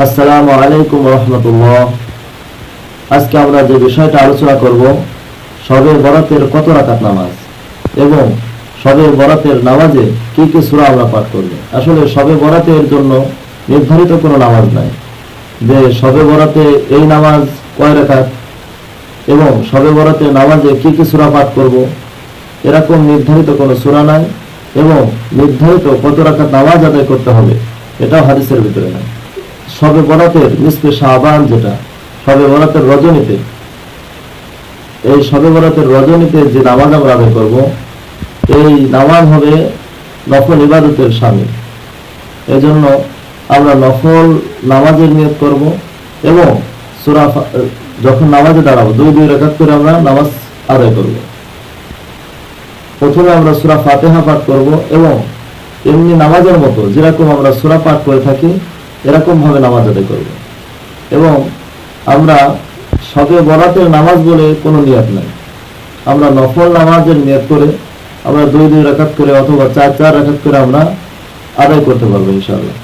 আসসালামু আলাইকুম রহমতুল্লাহ। আজকে আমরা যে বিষয়টা আলোচনা করব সবে বরাতের কত রাকাত নামাজ এবং সবে বরাতের নামাজে কি কি সূরা আমরা পাঠ করব? আসলে সবে বরাতের জন্য নির্ধারিত কোনো নামাজ নাই। যে সবে বরাতে এই নামাজ কয় রাকাত এবং সবে বরাতের নামাজে কি কি সূরা পাঠ করব, এরকম নির্ধারিত কোনো সূরা নাই এবং নির্ধারিত কত রাকাত নামাজ আদায় করতে হবে, এটাও হাদিসের ভিতরে নাই। সবে বরাতের নিসপে শাহবান যেটা, সবে বরাতের রজনীতে। এই সবে বরাতের রজনীতে যে নামাজ আমরা আদায় করব, এই নামাজ হবে নফল ইবাদতের স্বামী এজন্য আমরা নফল নামাজের নিয়ত করব এবং সূরা যখন নামাজে দাঁড়াবো, দুই দুই রেখাত করে আমরা নামাজ আদায় করব। প্রথমে আমরা সূরা ফাতেহা পাঠ করব এবং এমনি নামাজের মতো, যেরকম আমরা সূরা পাঠ করে থাকি এরকম ভাবে নামাজ আদায় করব। এবং আমরা সবে বরাতের নামাজ বলে কোনো নিয়ত নাই। আমরা নফল নামাজের নিয়ত করে আমরা দুই দুই রাখাত করে অথবা চার চার রাখাত করে আমরা আদায় করতে পারব ইনশাআল্লাহ।